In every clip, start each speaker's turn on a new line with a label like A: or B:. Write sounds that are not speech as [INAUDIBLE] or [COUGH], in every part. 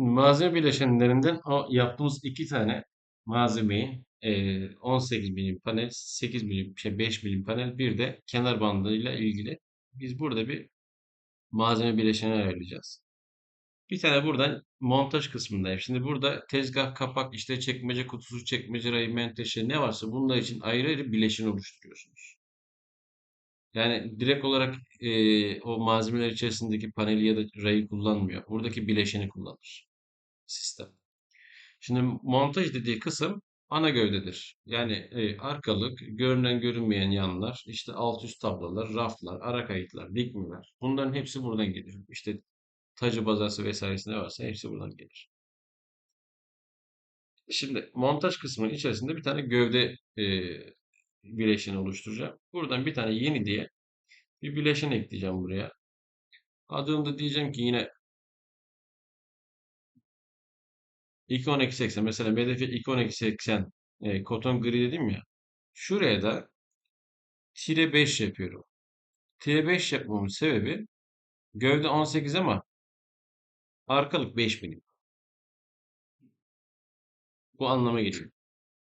A: Malzeme bileşenlerinden o yaptığımız iki tane malzemeyi eee 18 milim panel, 8 milim, şey 5 milim panel, bir de kenar bandıyla ilgili biz burada bir malzeme bileşeni ayarlayacağız. Bir tane buradan montaj kısmındayım. Şimdi burada tezgah, kapak, işte çekmece kutusu, çekmece rayı, menteşe ne varsa bunlar için ayrı ayrı bileşen oluşturuyorsunuz. Yani direkt olarak eee, o malzemeler içerisindeki paneli ya da rayı kullanmıyor. Buradaki bileşeni kullanır sistem. Şimdi montaj dediği kısım ana gövdedir. Yani e, arkalık, görünen görünmeyen yanlar, işte alt üst tablolar, raflar, ara kayıtlar, dikmeler. Bunların hepsi buradan gelir. İşte tacı bazası vesairesi ne varsa hepsi buradan gelir. Şimdi montaj kısmının içerisinde bir tane gövde e, bileşeni oluşturacağım. Buradan bir tane yeni diye bir bileşen ekleyeceğim buraya. Adını da diyeceğim ki yine ikon eksi 80. Mesela MDF ikon eksi 80 e, koton gri dedim ya. Şuraya da tire 5 yapıyorum. Tire 5 yapmamın sebebi gövde 18 ama arkalık 5 milim. Bu anlama geliyor.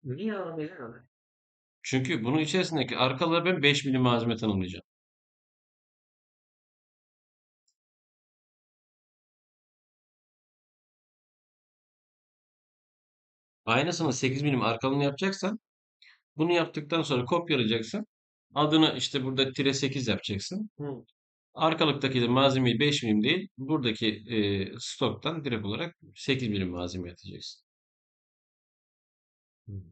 B: Niye abi?
A: Çünkü bunun içerisindeki arkalığa ben 5 milim malzeme tanımlayacağım. Aynısını 8 milim arkalığını yapacaksan bunu yaptıktan sonra kopyalayacaksın. Adını işte burada tire 8 yapacaksın.
B: Hı.
A: Arkalıktaki de malzemeyi 5 milim değil, buradaki e, stoktan direkt olarak 8 milim malzeme atacaksın.
B: Bunu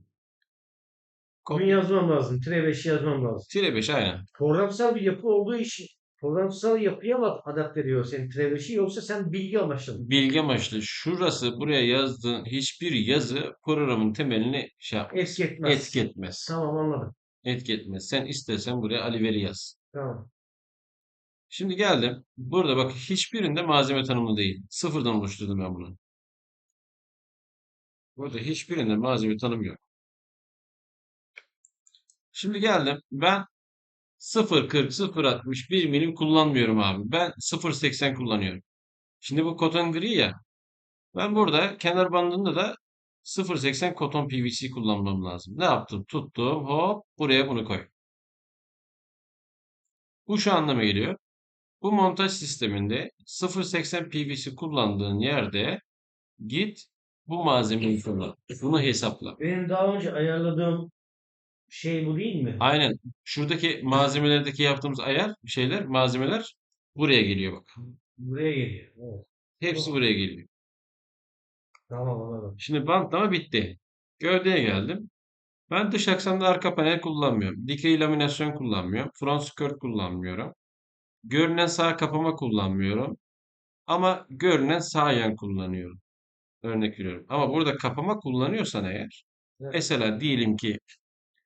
A: Kopya.
B: yazmam lazım. Tire 5'i yazmam lazım.
A: Tire 5 aynen.
B: Programsal bir yapı olduğu için programsal yapıya mı adapte ediyor senin 5'i yoksa sen bilgi amaçlı mı?
A: Bilgi amaçlı şurası buraya yazdığın hiçbir yazı programın temelini şey yap,
B: Etki etmez.
A: etki etmez.
B: Tamam anladım.
A: Etki etmez. Sen istersen buraya Aliver'i yaz.
B: Tamam.
A: Şimdi geldim. Burada bak hiçbirinde malzeme tanımı değil. Sıfırdan oluşturdum ben bunu. Burada hiçbirinde malzeme tanımı yok. Şimdi geldim. Ben 0.40, 0.60, 1 milim kullanmıyorum abi. Ben 0.80 kullanıyorum. Şimdi bu koton gri ya. Ben burada kenar bandında da 0.80 koton PVC kullanmam lazım. Ne yaptım? Tuttum. Hop. Buraya bunu koy. Bu şu anlama geliyor. Bu montaj sisteminde 0.80 PVC kullandığın yerde git bu malzemeyi kullan. Bunu hesapla.
B: Benim daha önce ayarladığım şey bu değil mi?
A: Aynen. Şuradaki malzemelerdeki yaptığımız ayar şeyler, malzemeler buraya geliyor bak.
B: Buraya geliyor. Evet.
A: Hepsi buraya geliyor.
B: Tamam anladım.
A: Şimdi bantlama bitti. Gövdeye geldim. Ben dış aksamda arka panel kullanmıyorum. Dikey laminasyon kullanmıyorum. Front skirt kullanmıyorum. Görünen sağ kapama kullanmıyorum. Ama görünen sağ yan kullanıyorum. Örnek veriyorum. Ama burada kapama kullanıyorsan eğer
B: Evet.
A: mesela diyelim ki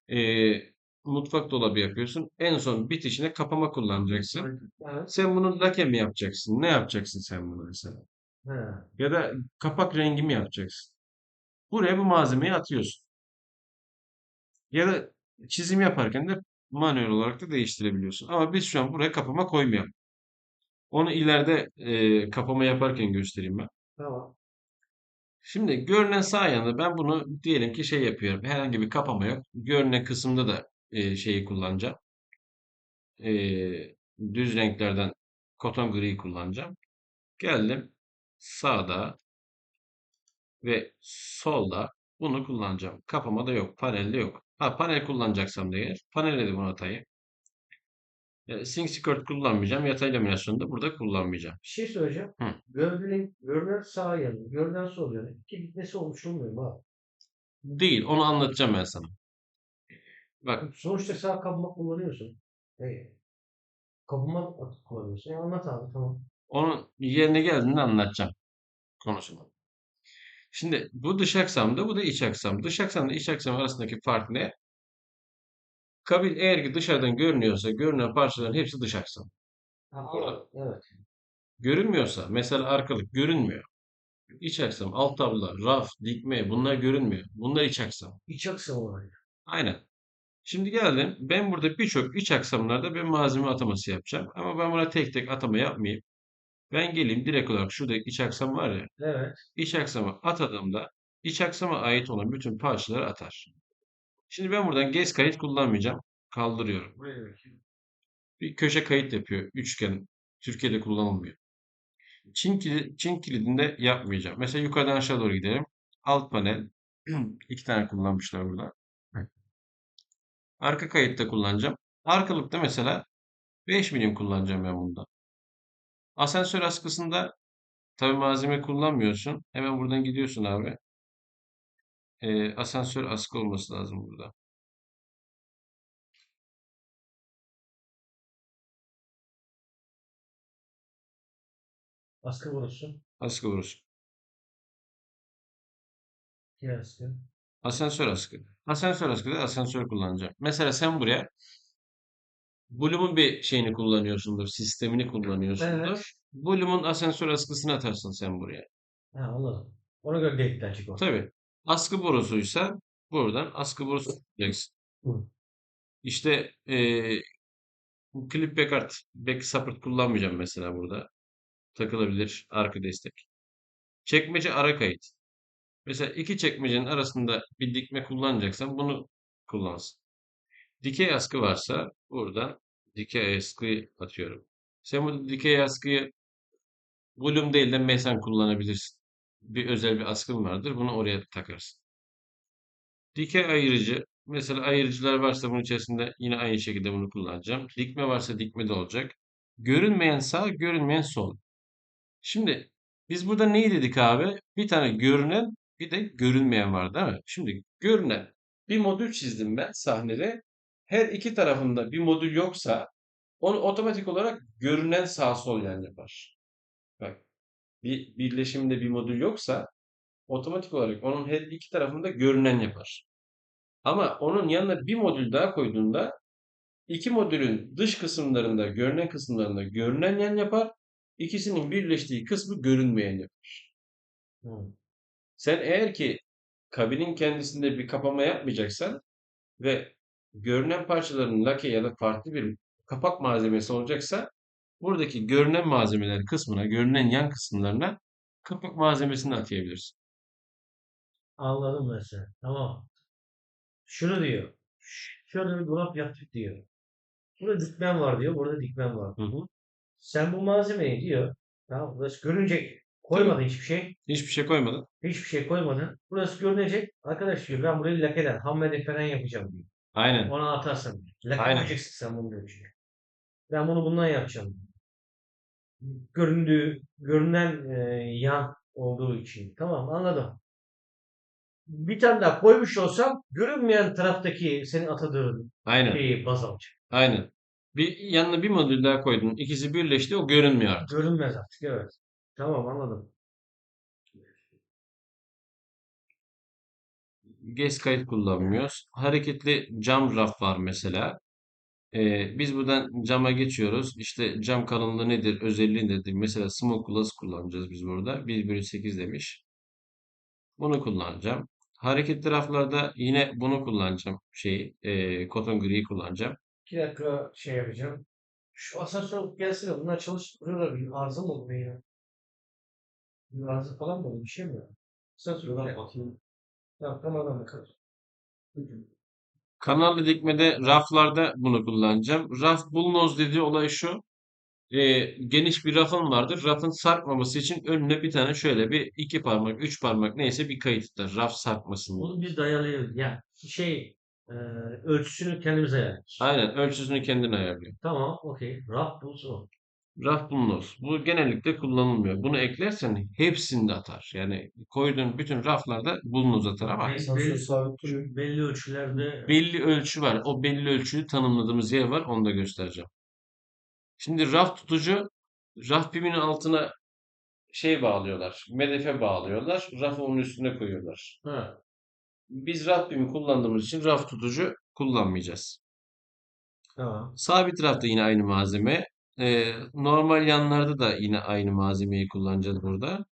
A: eee, mutfak dolabı yapıyorsun. En son bitişine kapama kullanacaksın.
B: Evet.
A: Sen bunu lake mi yapacaksın? Ne yapacaksın sen bunu mesela?
B: Ha.
A: Ya da kapak rengi mi yapacaksın? Buraya bu malzemeyi atıyorsun. Ya da çizim yaparken de manuel olarak da değiştirebiliyorsun. Ama biz şu an buraya kapama koymayalım. Onu ileride e, kapama yaparken göstereyim ben.
B: Tamam.
A: Şimdi görünen sağ yanında ben bunu diyelim ki şey yapıyorum. Herhangi bir kapama yok. Görünen kısımda da e, şeyi kullanacağım. E, düz renklerden koton griyi kullanacağım. Geldim sağda ve solda bunu kullanacağım. Kapama da yok. Panelde yok. Ha panel kullanacaksam da eğer panele de bunu atayım. E, Sync Skirt kullanmayacağım. Yatay laminasyonu da burada kullanmayacağım.
B: Bir şey söyleyeceğim.
A: Hı.
B: Gövdenin, görünen sağ yanı, görünen sol yanı. İki gitmesi oluşturmuyor mu abi?
A: Değil. Onu anlatacağım ben sana. Bak
B: Sonuçta sağ kapıma kullanıyorsun. Evet. Kapıma kullanıyorsun. E anlat abi tamam.
A: onun yerine geldiğinde anlatacağım konusunu. Şimdi bu dış aksamda bu da iç aksam. Dış aksamla iç aksam arasındaki fark ne? Kabin eğer ki dışarıdan görünüyorsa görünen parçaların hepsi dış aksam.
B: Ha,
A: Burada.
B: Evet.
A: Görünmüyorsa mesela arkalık görünmüyor. İç aksam, alt tabla, raf, dikme bunlar görünmüyor. Bunlar iç aksam.
B: İç aksam olayı.
A: Aynen. Şimdi geldim. Ben burada birçok iç aksamlarda bir malzeme ataması yapacağım. Ama ben buna tek tek atama yapmayayım. Ben geleyim direkt olarak şuradaki iç aksam var ya.
B: Evet.
A: iç aksama atadığımda iç aksama ait olan bütün parçaları atar. Şimdi ben buradan gez kayıt kullanmayacağım. Kaldırıyorum. Bir köşe kayıt yapıyor. Üçgen. Türkiye'de kullanılmıyor. Çin, kilidi, Çin kilidinde yapmayacağım. Mesela yukarıdan aşağı doğru gidelim. Alt panel. [CLEARS THROAT] iki tane kullanmışlar burada. Arka kayıtta kullanacağım. Arkalıkta mesela 5 milim kullanacağım ben bunda. Asansör askısında tabi malzeme kullanmıyorsun. Hemen buradan gidiyorsun abi. Ee, asansör askı olması lazım burada.
B: Askı borusu.
A: Askı borusu.
B: Diğer askı.
A: Asansör askı. Asansör askıda asansör kullanacağım. Mesela sen buraya Bloom'un bir şeyini kullanıyorsundur, sistemini kullanıyorsundur.
B: Evet.
A: Bloom'un asansör askısını atarsın sen buraya.
B: Ha anladım. Ona göre delikten çık o.
A: Tabii. Askı borusuysa buradan askı borusu tutacaksın. İşte eee clip backart, back support kullanmayacağım mesela burada. Takılabilir arka destek. Çekmece ara kayıt. Mesela iki çekmecenin arasında bir dikme kullanacaksan bunu kullansın. Dikey askı varsa buradan dikey askıyı atıyorum. Sen bu dikey askıyı volüm değil de mesan kullanabilirsin. Bir özel bir askın vardır. Bunu oraya takarsın. Dikey ayırıcı. Mesela ayırıcılar varsa bunun içerisinde yine aynı şekilde bunu kullanacağım. Dikme varsa dikme de olacak. Görünmeyen sağ, görünmeyen sol. Şimdi biz burada neyi dedik abi? Bir tane görünen bir de görünmeyen var değil mi? Şimdi görünen bir modül çizdim ben sahnede. Her iki tarafında bir modül yoksa onu otomatik olarak görünen sağ sol yan yapar. Bak bir birleşimde bir modül yoksa otomatik olarak onun her iki tarafında görünen yapar. Ama onun yanına bir modül daha koyduğunda iki modülün dış kısımlarında görünen kısımlarında görünen yan yapar. İkisinin birleştiği kısmı görünmeyen yapar.
B: Hı.
A: Sen eğer ki kabinin kendisinde bir kapama yapmayacaksan ve görünen parçaların lake ya da farklı bir kapak malzemesi olacaksa buradaki görünen malzemeler kısmına, görünen yan kısımlarına kapak malzemesini atayabilirsin.
B: Anladım mesela. Tamam. Şunu diyor. Şöyle bir dolap yaptık diyor. Burada dikmen var diyor. Burada dikmen var.
A: Hı hı.
B: Sen bu malzemeyi diyor. Tamam. Burası görünecek. Koymadın hiçbir şey.
A: Hiçbir şey koymadın.
B: Hiçbir şey koymadın. Burası görünecek. Arkadaş diyor ben burayı lakeden, hammede falan yapacağım diyor.
A: Aynen.
B: Ona atarsın. diyor. Lake
A: Aynen.
B: sen bunun ölçüye. Ben bunu bundan yapacağım. Göründüğü, görünen e, yan olduğu için. Tamam anladım. Bir tane daha koymuş olsam görünmeyen taraftaki senin atadığın
A: Aynen.
B: şeyi baz alacak.
A: Aynen. Bir yanına bir modül daha koydun. İkisi birleşti. O görünmüyor artık.
B: Görünmez artık evet. Tamam anladım.
A: GES kayıt kullanmıyoruz. Hareketli cam raf var mesela. Ee, biz buradan cama geçiyoruz. İşte cam kalınlığı nedir, özelliği nedir? Mesela Smoke Glass kullanacağız biz burada. 1 bölü 8 demiş. Bunu kullanacağım. Hareketli raflarda yine bunu kullanacağım. Şeyi, e, cotton gri kullanacağım.
B: İki dakika şey yapacağım. Şu asansör gelsene bunlar çalıştırıyorlar. Bir arıza mı oldu ya? Bir arıza falan mı oldu? Bir şey mi? Asansör gel.
C: bakayım.
B: Tamam tamam bakalım.
A: Kanallı dikmede raflarda bunu kullanacağım. Raf bulnoz dediği olay şu. e, geniş bir rafın vardır. Rafın sarkmaması için önüne bir tane şöyle bir iki parmak, üç parmak neyse bir kayıt tutar. Raf sarkmasın diye.
B: Biz dayalıyoruz. Yani şey e, ölçüsünü kendimiz ayarlıyoruz.
A: Aynen ölçüsünü kendin ayarlıyor.
B: Tamam okey. Raf bulsun.
A: Raf bulunuz. Bu genellikle kullanılmıyor. Bunu eklersen hepsinde atar. Yani koyduğun bütün raflarda bulunuz atar ama
B: Belli- belli-
C: sabit duruyor.
B: Belli ölçülerde
A: belli ölçü var. O belli ölçüyü tanımladığımız yer var. Onu da göstereceğim. Şimdi raf tutucu raf piminin altına şey bağlıyorlar. Medefe bağlıyorlar. Rafı onun üstüne koyuyorlar.
B: ha,
A: Biz raf pimi kullandığımız için raf tutucu kullanmayacağız.
B: tamam.
A: Sabit rafta yine aynı malzeme. Ee, normal yanlarda da yine aynı malzemeyi kullanacağız burada.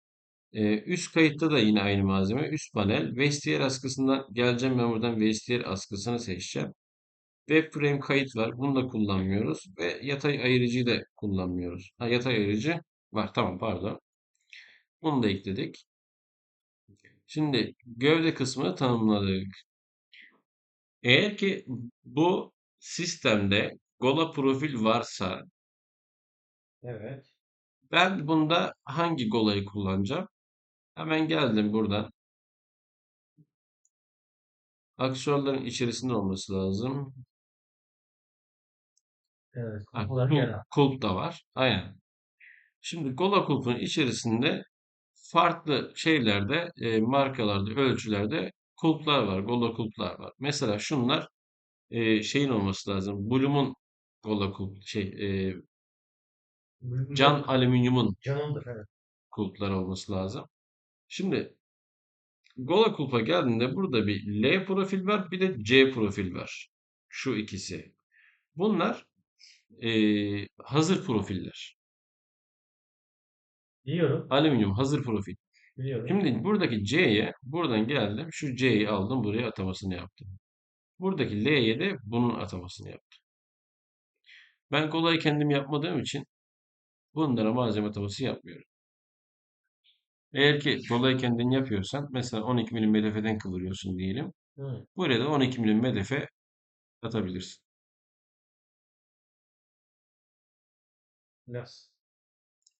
A: Ee, üst kayıtta da yine aynı malzeme. Üst panel. Vestiyer askısından geleceğim ben buradan vestiyer askısını seçeceğim. Web frame kayıt var. Bunu da kullanmıyoruz. Ve yatay ayırıcıyı da kullanmıyoruz. Ha, yatay ayırıcı Var tamam pardon. Bunu da ekledik. Şimdi gövde kısmını tanımladık. Eğer ki bu sistemde Gola profil varsa
B: Evet.
A: ben bunda hangi Gola'yı kullanacağım? Hemen geldim buradan. Aksesuarların içerisinde olması lazım.
B: Evet.
A: Ha,
B: Kulplar
A: kulp,
B: genel.
A: kulp da var. Aynen. Şimdi Gola kulpun içerisinde farklı şeylerde, e, markalarda, ölçülerde kulplar var. Gola kulplar var. Mesela şunlar e, şeyin olması lazım. Bloom'un Gola kulp şey e, can alüminyumun
B: Canımdır. Evet.
A: kulpları olması lazım. Şimdi Gola kulpa geldiğinde burada bir L profil var, bir de C profil var. Şu ikisi. Bunlar e, hazır profiller.
B: Biliyorum.
A: Alüminyum hazır profil.
B: Biliyorum.
A: Şimdi buradaki C'ye buradan geldim. Şu C'yi aldım buraya atamasını yaptım. Buradaki L'ye de bunun atamasını yaptım. Ben kolayı kendim yapmadığım için bunlara malzeme ataması yapmıyorum. Eğer ki kolayı kendin yapıyorsan mesela 12 milim medefeden kıvırıyorsun diyelim.
B: Hı.
A: Buraya da 12 milim medefe atabilirsin.
B: Nasıl?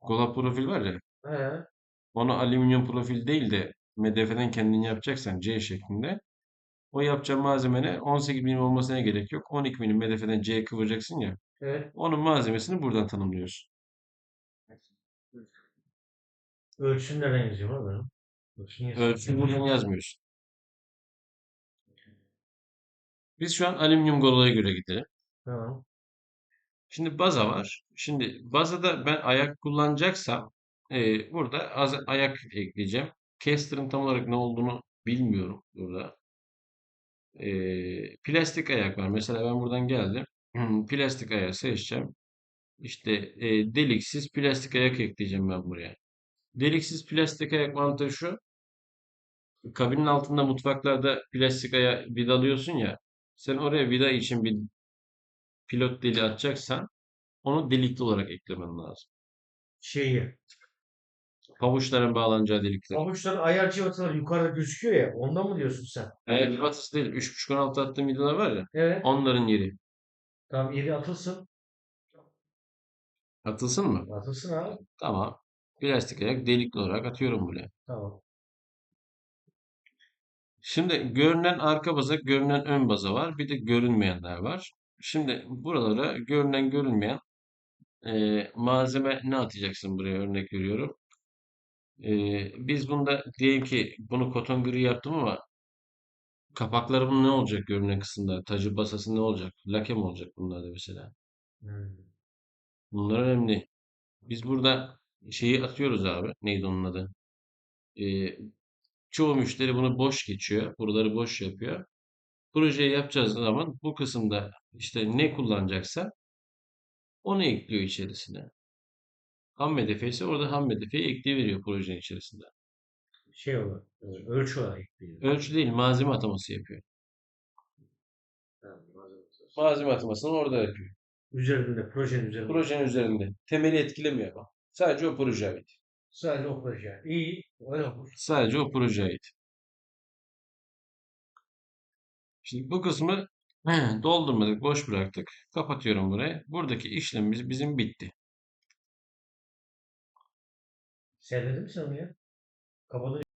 A: Kola profil var ya
B: He.
A: onu alüminyum profil değil de medefeden kendin yapacaksan C şeklinde o yapacağın malzemene 18 milim olmasına gerek yok. 12 milim medefeden C'ye kıvıracaksın ya.
B: Evet.
A: Onun malzemesini buradan tanımlıyorsun.
B: Ölçüsünü nereden yazıyor lan benim? Ölçüsünü yazıyor.
A: Ölçüyü buradan yazmıyorsun. Biz şu an alüminyum golaya göre gidelim.
B: Tamam.
A: Şimdi baza var. Şimdi bazada ben ayak kullanacaksam e, burada az ayak ekleyeceğim. Caster'ın tam olarak ne olduğunu bilmiyorum burada. E, plastik ayak var. Mesela ben buradan geldim. Hmm, Plastik ayağı seçeceğim. İşte e, deliksiz plastik ayak ekleyeceğim ben buraya. Deliksiz plastik ayak mantığı şu. Kabinin altında mutfaklarda plastik aya vidalıyorsun ya. Sen oraya vida için bir pilot deli atacaksan onu delikli olarak eklemen lazım.
B: Şeyi.
A: Pabuçların bağlanacağı delikler.
B: Pabuçların ayar cıvataları yukarıda gözüküyor ya. Ondan mı diyorsun sen?
A: Eğer civatası değil 3.5-16 attığım vidalar var ya
B: Evet.
A: onların yeri.
B: Tamam yeri atılsın.
A: Atılsın mı?
B: Atılsın abi.
A: Tamam. Plastik ayak delikli olarak atıyorum buraya.
B: Tamam.
A: Şimdi görünen arka baza, görünen ön baza var. Bir de görünmeyenler var. Şimdi buralara görünen görünmeyen e, malzeme ne atacaksın buraya örnek veriyorum. E, biz bunda diyelim ki bunu koton gri yaptım ama kapakları bunun ne olacak görünen kısımda? Tacı basası ne olacak? Lake mi olacak bunlarda mesela?
B: Hmm.
A: Bunlar önemli. Biz burada şeyi atıyoruz abi. Neydi onun adı? Ee, çoğu müşteri bunu boş geçiyor. Buraları boş yapıyor. Projeyi yapacağız zaman bu kısımda işte ne kullanacaksa onu ekliyor içerisine. Ham medefe ise orada ham medefeyi ekleyiveriyor projenin içerisinde.
B: Şey olarak. e, Ölçü olarak ekliyor.
A: Ölçü değil malzeme ataması yapıyor.
B: Malzeme.
A: Malzeme atamasını orada yapıyor.
B: Üzerinde, projenin üzerinde.
A: Projenin üzerinde. Temeli etkilemiyor ama. Sadece o projeye ait.
B: Sadece o proje. İyi. Öyle olur.
A: Sadece o projeye ait. Şimdi bu kısmı [CLEARS THROAT] doldurmadık, boş bıraktık. Kapatıyorum burayı. Buradaki işlemimiz bizim bitti.
B: Seyredin mi sen onu ya? Kapadı